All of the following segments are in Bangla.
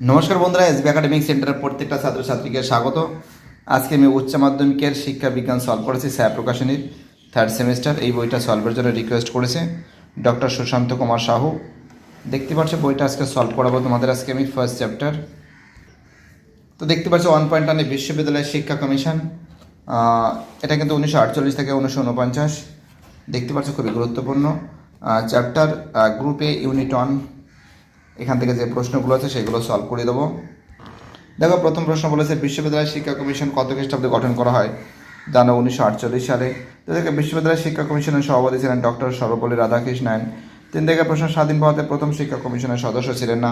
নমস্কার বন্ধুরা, এসবি একাডেমিক সেন্টারের প্রত্যেকটা ছাত্রছাত্রীকে স্বাগত। আজকে আমি উচ্চ মাধ্যমিকের শিক্ষা বিজ্ঞান সলভ করেছি স্যার প্রকাশনীর থার্ড সেমিস্টার এই বইটা সলভের জন্য রিকোয়েস্ট করেছে ডক্টর সুশান্ত কুমার সাহু। দেখতে পাচ্ছ, বইটা আজকে সলভ করাবো তোমাদের আজকে আমি ফার্স্ট চ্যাপ্টার তো দেখতে পাচ্ছ ওয়ান পয়েন্ট ওয়ানে বিশ্ববিদ্যালয় শিক্ষা কমিশন এটা কিন্তু উনিশশো আটচল্লিশ থেকে উনিশশো উনপঞ্চাশ। দেখতে পাচ্ছ, খুবই গুরুত্বপূর্ণ চ্যাপ্টার গ্রুপ ইউনিট ওয়ান এখান থেকে যে প্রশ্নগুলো আছে সেগুলো সলভ করে দেবো। দেখো, প্রথম প্রশ্ন বলেছে, বিশ্ববিদ্যালয় শিক্ষা কমিশন কত খ্রিস্টাব্দে গঠন করা হয়? জানো, উনিশশো আটচল্লিশ সালে। তো দেখে, বিশ্ববিদ্যালয় শিক্ষা কমিশনের সভাপতি ছিলেন ডক্টর সর্বপল্লী রাধাকৃষ্ণন তিন থেকে প্রশ্ন, স্বাধীন ভারতের প্রথম শিক্ষা কমিশনের সদস্য ছিলেন না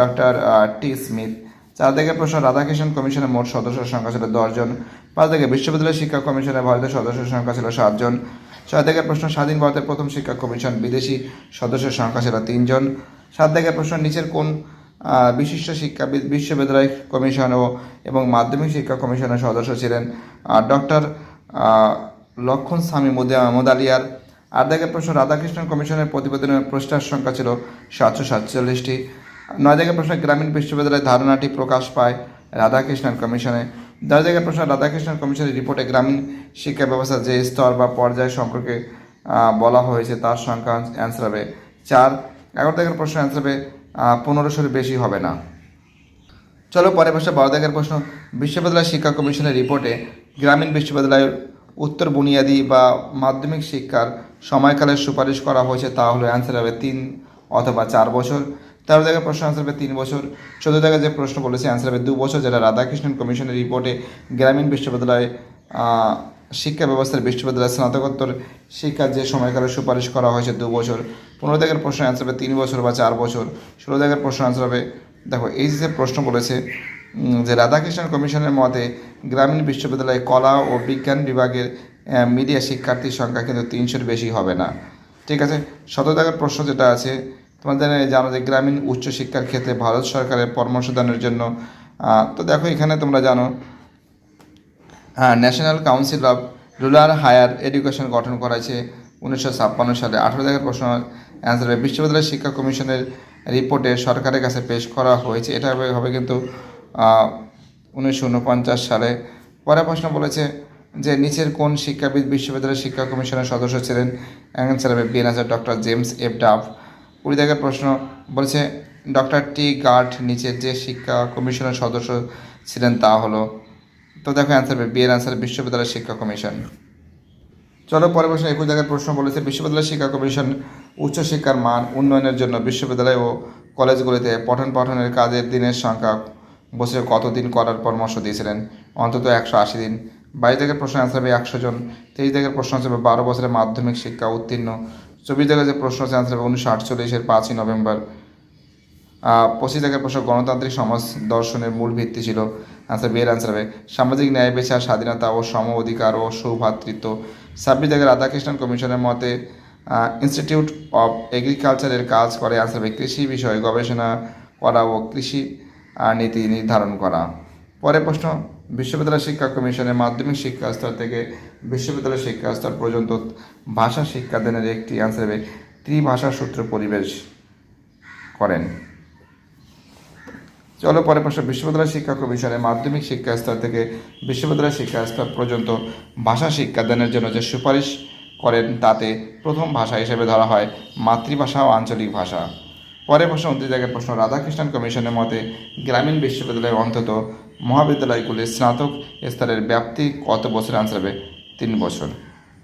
ডক্টর টি স্মিথ। চার থেকে প্রশ্ন রাধাকৃষ্ণন কমিশনের মোট সদস্যের সংখ্যা ছিল দশজন পাঁচ থেকে বিশ্ববিদ্যালয় শিক্ষা কমিশনের ভারতের সদস্যের সংখ্যা ছিল সাতজন ছয় থেকে প্রশ্ন, স্বাধীন ভারতের প্রথম শিক্ষা কমিশন বিদেশি সদস্যের সংখ্যা ছিল তিনজন সাত থেকে প্রশ্ন, নিচের কোন বিশিষ্ট শিক্ষাবিদ বিশ্ববিদ্যালয় কমিশন ও এবং মাধ্যমিক শিক্ষা কমিশনের সদস্য ছিলেন ডক্টর লক্ষণ স্বামী মুদা- মুদালিয়ার আর দেখে প্রশ্ন রাধাকৃষ্ণন কমিশনের প্রতিবেদনের পৃষ্ঠার সংখ্যা ছিল সাতশো সাতচল্লিশটি। নয় থেকে প্রশ্ন, গ্রামীণ বিশ্ববিদ্যালয়ের ধারণাটি প্রকাশ পায় রাধাকৃষ্ণন কমিশনে। দশ থেকে প্রশ্ন রাধাকৃষ্ণন কমিশনের রিপোর্টে গ্রামীণ শিক্ষা ব্যবস্থার যে স্তর বা পর্যায় সম্পর্কে বলা হয়েছে তার সংখ্যা অ্যান্সার হবে চার। এগারো থেকে প্রশ্ন অ্যান্সার হবে পনেরোশোর বেশি হবে না। চলো পরে প্রশ্ন, বারো দাগের প্রশ্ন। বিশ্ববিদ্যালয় শিক্ষা কমিশনের রিপোর্টে গ্রামীণ বিশ্ববিদ্যালয়ের উত্তর বুনিয়াদী বা মাধ্যমিক শিক্ষার সময়কালের সুপারিশ করা হয়েছে, তা হলো অ্যান্সার হবে তিন অথবা চার বছর। তেরো দাগের প্রশ্ন অ্যান্সার হবে তিন বছর। চোদ্দ দাগের যে প্রশ্ন বলেছে অ্যান্সার হবে দু বছর, যেটা রাধাকৃষ্ণন কমিশনের রিপোর্টে গ্রামীণ বিশ্ববিদ্যালয়ে শিক্ষা ব্যবস্থার বিশ্ববিদ্যালয় স্নাতকোত্তর শিক্ষার যে সময়কালের সুপারিশ করা হয়েছে দু বছর, পনেরো দাগের প্রশ্ন অ্যান্সার হবে তিন বছর বা চার বছর, ষোলো দাগের প্রশ্ন অ্যান্সার হবে। দেখো, এই যে প্রশ্ন বলেছে যে রাধাকৃষ্ণন কমিশনের মতে গ্রামীণ বিশ্ববিদ্যালয়ে কলা ও বিজ্ঞান বিভাগের মিডিয়া শিক্ষার্থীর সংখ্যা কিন্তু তিনশোর বেশি হবে না। ঠিক আছে? শতদাগের প্রশ্ন যেটা আছে, তোমাদের জানো যে গ্রামীণ উচ্চশিক্ষার ক্ষেত্রে ভারত সরকারের পরামর্শদানের জন্য তো দেখো এখানে তোমরা জানো National Council of Rural Higher Education গঠন করা হয়েছে উনিশশো ছাপ্পান্ন সালে। আঠেরো জায়গার প্রশ্ন অ্যান্সার হবে বিশ্ববিদ্যালয় শিক্ষা কমিশনের রিপোর্টে সরকারের কাছে পেশ করা হয়েছে। এটা হবে কিন্তু উনিশশো উনপঞ্চাশ সালে। পরে প্রশ্ন বলেছে যে, নিচের কোন শিক্ষাবিদ বিশ্ববিদ্যালয় শিক্ষা কমিশনের সদস্য ছিলেন? অ্যান্সার হবে বিএন আচার ডক্টর জেমস এফ ডাফ কুড়ি জায়গার প্রশ্ন বলেছে ডক্টর টি গার্ড নিচের যে শিক্ষা কমিশনের সদস্য ছিলেন তা হলো তো দেখো অ্যান্সার হবে বিয়ের অ্যান্সার বিশ্ববিদ্যালয় শিক্ষা কমিশন। চলো পরে প্রশ্ন একুশ জায়গায় প্রশ্ন বলেছে, বিশ্ববিদ্যালয় শিক্ষা কমিশন উচ্চশিক্ষার মান উন্নয়নের জন্য বিশ্ববিদ্যালয় ও কলেজগুলিতে পঠন পাঠনের কাজের দিনের সংখ্যা বছরে কতদিন করার পরামর্শ দিয়েছিলেন? অন্তত একশো আশি দিন। বাইশ জায়গায় প্রশ্ন অ্যান্সার হবে একশো জন। তেইশ জায়গায় প্রশ্ন হবে বারো বছরের মাধ্যমিক শিক্ষা উত্তীর্ণ। চব্বিশ জায়গায় যে প্রশ্ন আছে অ্যান্সার হবে উনিশশো আটচল্লিশের পাঁচই নভেম্বর। পঁচিশ জায়গায় প্রশ্ন গণতান্ত্রিক সমাজ দর্শনের মূল ভিত্তি ছিল। আনসার বিয়ের আনসার হবে, সামাজিক ন্যায়, বিচার, স্বাধীনতা ও সম অধিকার ও সৌভ্রাতৃত্ব ছাব্বিশ জায়গায় রাধাকৃষ্ণন কমিশনের মতে ইনস্টিটিউট অফ এগ্রিকালচারের কাজ করে আনসার হবে কৃষি বিষয়ে গবেষণা করা ও কৃষি নীতি নির্ধারণ করা। পরের প্রশ্ন, বিশ্ববিদ্যালয় শিক্ষা কমিশনের মাধ্যমিক শিক্ষা স্তর থেকে বিশ্ববিদ্যালয় শিক্ষা স্তর পর্যন্ত ভাষা শিক্ষাদানের একটি আনসার হবে, ত্রিভাষা সূত্র পরিবেশ করেন। চলো পরে প্রশ্ন, বিশ্ববিদ্যালয় শিক্ষা কমিশনের মাধ্যমিক শিক্ষা স্তর থেকে বিশ্ববিদ্যালয় শিক্ষা স্তর পর্যন্ত ভাষা শিক্ষাদানের জন্য যে সুপারিশ করেন তাতে প্রথম ভাষা হিসেবে ধরা হয় মাতৃভাষা ও আঞ্চলিক ভাষা। পরে প্রশ্ন উনত্রিশ জায়গায় প্রশ্ন, রাধাকৃষ্ণন কমিশনের মতে গ্রামীণ বিশ্ববিদ্যালয়ে অন্তত মহাবিদ্যালয়গুলির স্নাতক স্তরের ব্যাপ্তি কত বছর আনসার হবে? তিন বছর।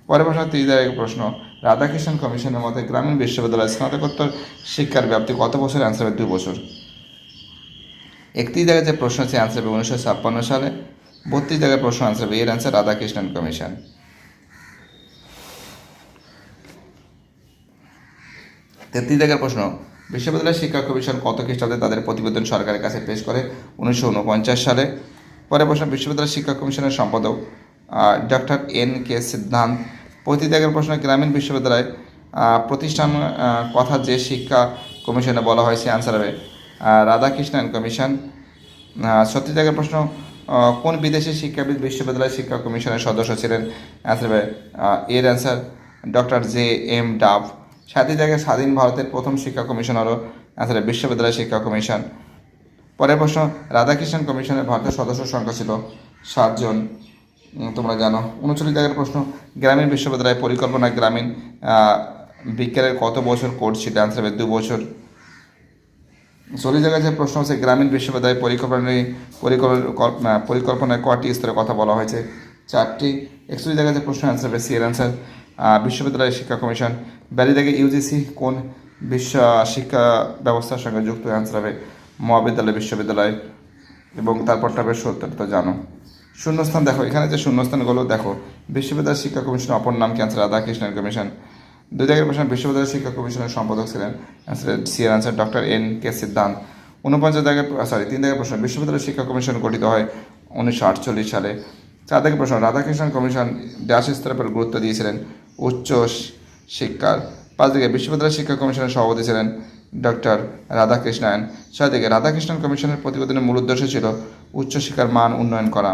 পরে প্রশ্ন, তিরিশ জায়গায় প্রশ্ন, রাধাকৃষ্ণন কমিশনের মতে গ্রামীণ বিশ্ববিদ্যালয়ের স্নাতকোত্তর শিক্ষার ব্যাপ্তি কত বছর আনসার হবে? দুই বছর। একত্রিশ জায়গায় যে প্রশ্ন আছে আনসার হবে উনিশশো ছাপ্পান্ন সালে। বত্রিশ জায়গায় প্রশ্ন আনসার হবে, এর আনসার রাধাকৃষ্ণন কমিশন তেত্রিশ জায়গার প্রশ্ন, বিশ্ববিদ্যালয় শিক্ষা কমিশন কত খ্রিস্টাব্দে তাদের প্রতিবেদন সরকারের কাছে পেশ করে? উনিশশো উনপঞ্চাশ সালে। পরে প্রশ্ন, বিশ্ববিদ্যালয় শিক্ষা কমিশনের সম্পাদক ডক্টর এন কে সিদ্ধান্ত পঁয়ত্রিশ জায়গার প্রশ্ন, গ্রামীণ বিশ্ববিদ্যালয় প্রতিষ্ঠান কথা যে শিক্ষা কমিশনে বলা হয় হয়েছে আনসার হবে রাধাকৃষ্ণন কমিশন। সত্যি জায়গার প্রশ্ন কোন বিদেশি শিক্ষাবিদ বিশ্ববিদ্যালয় শিক্ষা কমিশনের সদস্য ছিলেন? অ্যান্সার হবে এর answer doctor J M Dove সাতই জায়গায় স্বাধীন ভারতের প্রথম শিক্ষা কমিশন হলো অ্যান্সার বিশ্ববিদ্যালয় শিক্ষা কমিশন। পরের প্রশ্ন রাধাকৃষ্ণন কমিশনের ভারতের সদস্য সংখ্যা ছিল সাতজন তোমরা জানো। উনচল্লিশ জায়গার প্রশ্ন, গ্রামীণ বিশ্ববিদ্যালয় পরিকল্পনা গ্রামীণ বিজ্ঞানের কত বছর কোর্স ছিল অ্যান্সার হবে, দু বছর। চল্লিশ জায়গায় যে প্রশ্ন হচ্ছে গ্রামীণ বিশ্ববিদ্যালয় পরিকল্পনায় পরিকল্পনা পরিকল্পনায় কয়টি স্তরে কথা বলা হয়েছে? চারটি। একচল্লিশ জায়গায় যে প্রশ্ন অ্যান্সার হবে সি এর অ্যান্সার বিশ্ববিদ্যালয় শিক্ষা কমিশন। থেকে ইউজিসি কোন বিশ্ব শিক্ষা ব্যবস্থার সঙ্গে যুক্ত? অ্যান্সার হবে, মহাবিদ্যালয় বিশ্ববিদ্যালয়। এবং তারপরটা হবে সত্তর, তো জানো। শূন্যস্থান দেখো, এখানে যে শূন্যস্থানগুলো দেখো, বিশ্ববিদ্যালয় শিক্ষা কমিশন অপর নাম কি? Answer Radhakrishnan commission. দুই জায়গায় প্রশ্ন বিশ্ববিদ্যালয় শিক্ষা কমিশনের সম্পাদক ছিলেন অ্যান্সার সি এর answer doctor N K Siddhanta. উনপঞ্চাশ জায়গায় সরি তিন জায়গায় প্রশ্ন বিশ্ববিদ্যালয় শিক্ষা কমিশন গঠিত হয় উনিশশো আটচল্লিশ সালে। চার থেকে প্রশ্ন রাধাকৃষ্ণন কমিশন ড্যাশ স্তরের গুরুত্ব দিয়েছিলেন উচ্চ শিক্ষার। পাঁচ দিকে বিশ্ববিদ্যালয় শিক্ষা কমিশনের সভাপতি ছিলেন ডক্টর রাধাকৃষ্ণন ছয় দিকে রাধাকৃষ্ণন কমিশনের প্রতিবেদনের মূল উদ্দেশ্য ছিল উচ্চশিক্ষার মান উন্নয়ন করা।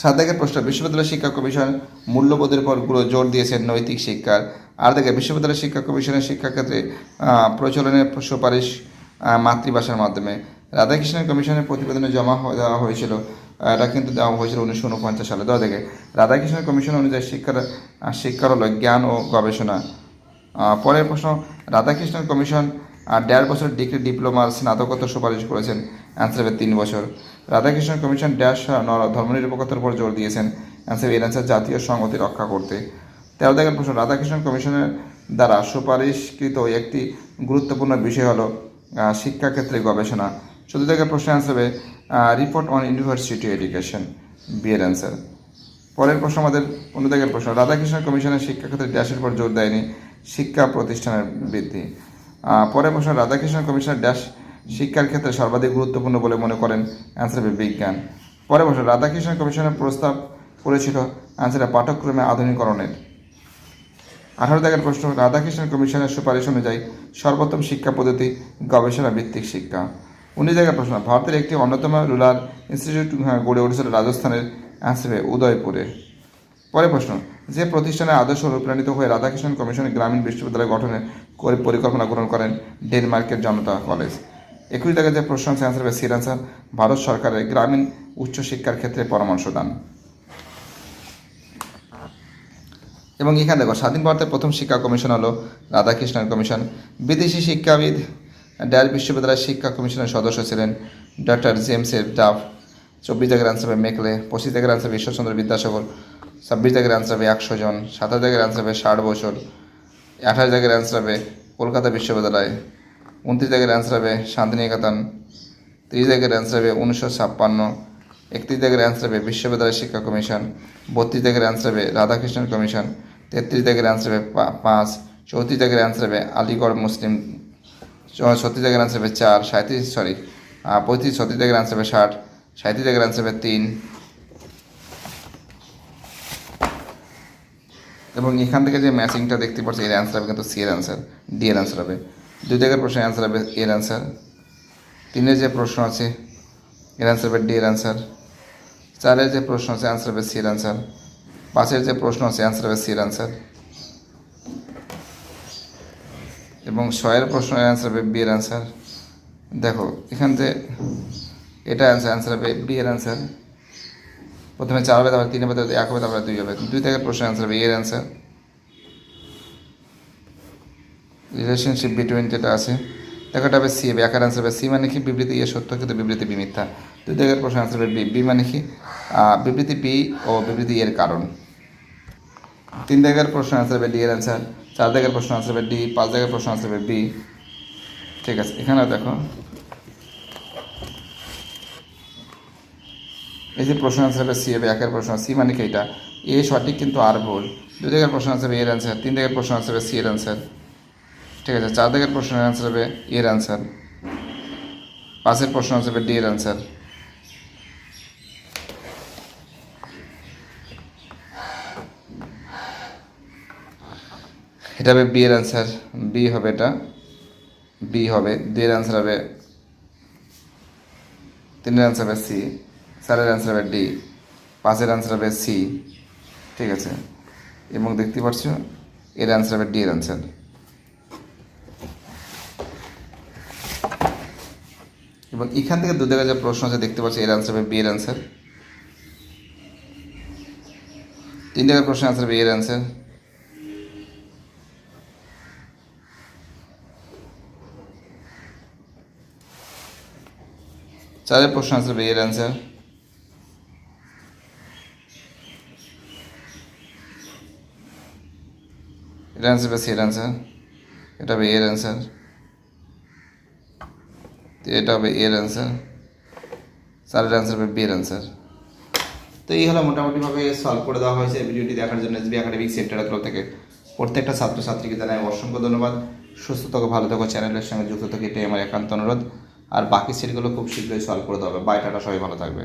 সাত দিকের প্রশ্ন বিশ্ববিদ্যালয় শিক্ষা কমিশন মূল্যবোধের উপর গুরু জোর দিয়েছেন নৈতিক শিক্ষার। আর দেখে বিশ্ববিদ্যালয় শিক্ষা কমিশনের শিক্ষাক্ষেত্রে প্রচলনের সুপারিশ মাতৃভাষার মাধ্যমে। রাধাকৃষ্ণন কমিশনের প্রতিবেদনে জমা দেওয়া হয়েছিল, এটা কিন্তু দেওয়া হয়েছিল উনিশশো উনপঞ্চাশ সালে। দশ দিকে রাধাকৃষ্ণন কমিশন অনুযায়ী শিক্ষার শিক্ষার হলো জ্ঞান ও গবেষণা। পরের প্রশ্ন রাধাকৃষ্ণন কমিশন আর দেড় বছর ডিগ্রি ডিপ্লোমার স্নাতকোত্তর সুপারিশ করেছেন। অ্যান্সার হবে তিন বছর। রাধাকৃষ্ণ কমিশন ড্যাশ নর- ধর্মনিরপেক্ষতার উপর জোর দিয়েছেন। অ্যান্সার এর অ্যান্সার জাতীয় সংহতি রক্ষা করতে। তেরো দেখেন প্রশ্ন, রাধাকৃষ্ণ কমিশনের দ্বারা সুপারিশকৃত একটি গুরুত্বপূর্ণ বিষয় হলো শিক্ষাক্ষেত্রে গবেষণা। চোদ্দ থেকে প্রশ্ন অ্যান্সার হবে রিপোর্ট অন ইউনিভার্সিটি এডুকেশন বিয়ের অ্যান্সার পরের প্রশ্ন আমাদের অনুদাগের প্রশ্ন, রাধাকৃষ্ণ কমিশনের শিক্ষাক্ষেত্রে ড্যাশের উপর জোর দেয়নি, শিক্ষা প্রতিষ্ঠানের বৃদ্ধি। পরের প্রশ্ন রাধাকৃষ্ণ কমিশনের ড্যাশ শিক্ষার ক্ষেত্রে সর্বাধিক গুরুত্বপূর্ণ বলে মনে করেন অ্যান্সার হবে বিজ্ঞান। পরের প্রশ্ন রাধাকৃষ্ণ কমিশনের প্রস্তাব করেছিল অ্যান্সার পাঠ্যক্রমে আধুনিকরণের। আঠারো দাগের প্রশ্ন, রাধাকৃষ্ণ কমিশনের সুপারিশ অনুযায়ী সর্বোত্তম শিক্ষা পদ্ধতি গবেষণা ভিত্তিক শিক্ষা। উনিশ জায়গার প্রশ্ন, ভারতের একটি অন্যতম রুরাল ইনস্টিটিউট গড়ে উঠেছিল রাজস্থানের অ্যান্সারে উদয়পুরে। পরের প্রশ্ন, যে প্রতিষ্ঠানের আদর্শ অনুপ্রাণিত হয়ে রাধাকৃষ্ণন কমিশন গ্রামীণ বিশ্ববিদ্যালয় গঠনের পরিকল্পনা গ্রহণ করেন ডেনমার্কের জনতা কলেজ। একুশ জায়গায় যে প্রশ্ন আছে অ্যান্সার হবে সির অ্যান্সার ভারত সরকারের গ্রামীণ উচ্চশিক্ষার ক্ষেত্রে পরামর্শ দান। এবং এখানে দেখো, স্বাধীন ভারতের প্রথম শিক্ষা কমিশন হলো রাধাকৃষ্ণন কমিশন। বিদেশি শিক্ষাবিদ ড্যাল বিশ্ববিদ্যালয়ের শিক্ষা কমিশনের সদস্য ছিলেন ডক্টর জেমস এফ ডাফ। চব্বিশ জায়গার আনসার হবে মেকলে, পঁচিশ জায়গার আনসার হবে ঈশ্বরচন্দ্র বিদ্যাসাগর। ছাব্বিশ জায়গার আনসার হবে একশো জন সাতাশ জায়গার আনসার হবে ষাট বছর আঠাশ জায়গার আনসার হবে কলকাতা বিশ্ববিদ্যালয় উনত্রিশ জায়গার আনসার হবে শান্তিনিকেতন তিরিশ জায়গার অ্যান্সার হবে উনিশশো ছাপ্পান্ন একত্রিশ জায়গার অ্যান্সার হবে বিশ্ববিদ্যালয় শিক্ষা কমিশন বত্রিশ জায়গার অ্যান্সার হবে রাধাকৃষ্ণন কমিশন তেত্রিশ জায়গার অ্যান্সার হবে পাঁচ চৌত্রিশ জায়গার অ্যান্সার হবে আলিগড় মুসলিম ছত্রিশ জায়গার অ্যান্সার হবে চার সাঁত্রিশ সরি পঁয়ত্রিশ ছত্রিশ জায়গার অ্যান্সার হবে ষাট সাঁত্রিশ জায়গার অ্যান্সার হবে তিন এবং এখান থেকে যে ম্যাচিংটা দেখতে পাচ্ছি, এর অ্যান্সার হবে কিন্তু সি এর অ্যান্সার ডি এর অ্যান্সার হবে। দুই জায়গার প্রশ্নের অ্যান্সার হবে এর অ্যান্সার তিনের যে প্রশ্ন আছে, এর অ্যান্সার হবে ডি এর অ্যান্সার চারের যে প্রশ্ন আছে অ্যান্সার হবে সি এর অ্যান্সার পাঁচের যে প্রশ্ন আছে অ্যান্সার হবে সি এর অ্যান্সার এবং ছয়ের প্রশ্নের অ্যান্সার হবে বি এর অ্যান্সার দেখো, এখান থেকে এটা অ্যান্সার অ্যান্সার হবে বি এর অ্যান্সার প্রথমে চার হবে, তারপরে তিন হবে, তারপরে এক হবে, তারপরে দুই হবে। দুই থেকে প্রশ্ন অ্যান্সার হবে, এর অ্যান্সার রিলেশনশিপ বিটুইন যেটা আছে, দেখো এটা হবে সি হবে একার অ্যান্সার হবে সি মানে কি? বিবৃতি ইয়ে সত্য, কিন্তু বিবৃতি বি মিথ্যা। দুই জায়গার প্রশ্ন অ্যান্সার হবে বি বি মানে কি? বিবৃতি বি ও বিবৃতি এর কারণ। তিন জায়গার প্রশ্ন অ্যান্সার হবে ডি এর অ্যান্সার চার জায়গার প্রশ্ন অ্যান্সার হবে ডি পাঁচ জায়গার প্রশ্ন অ্যান্সার হবে বি ঠিক আছে এখানে দেখো। এই যে প্রশ্ন হবে সি হবে একের প্রশ্ন, সি মানে কি এটা? এ সঠিক কিন্তু আর ভুল। দুই জায়গার প্রশ্ন অ্যান্সার হবে এর অ্যান্সার তিন জায়গার প্রশ্ন অ্যান্সার হবে সি এর অ্যান্সার ঠিক আছে, চার জায়গার প্রশ্নের অ্যান্সার হবে এর অ্যান্সার পাঁচের প্রশ্ন অ্যান্সার হবে ডি এর অ্যান্সার এটা হবে বি এর অ্যান্সার বি হবে এটা, বি হবে দুই এর অ্যান্সার হবে, তিনের অ্যান্সার হবে সি। চারের অ্যান্সার হবে ডি পাঁচের অ্যান্সার হবে সি ঠিক আছে? এবং দেখতে পাচ্ছ, এর অ্যান্সার হবে ডি এর অ্যান্সার এবং এখান থেকে দু জায়গায় যে প্রশ্ন আছে, দেখতে পাচ্ছি, এর অ্যান্সার হবে বি এর অ্যান্সার তিন জায়গায় প্রশ্ন অ্যান্সার হবে এর অ্যান্সার চারের প্রশ্ন হবে এর অ্যান্সার এটা অ্যান্সার হবে সির অ্যান্সার এটা হবে এর অ্যান্সার এটা হবে এর অ্যান্সার চারের অ্যান্সার হবে বি এর অ্যান্সার তো এই হলো মোটামুটিভাবে সলভ করে দেওয়া হয়েছে ভিডিওটি দেখার জন্য এসবি একাডেমিক সেন্টারের তরফ থেকে। প্রত্যেকটা ছাত্রছাত্রীকে জানাই অসংখ্য ধন্যবাদ। সুস্থ থাকো, ভালো থাকো চ্যানেলের সঙ্গে যুক্ত থাকো, এটাই আমার একান্ত অনুরোধ। আর বাকি সেটগুলো খুব শীঘ্রই সলভ করে দেওয়া হবে। বাই টাটা, সবাই ভালো থাকবে।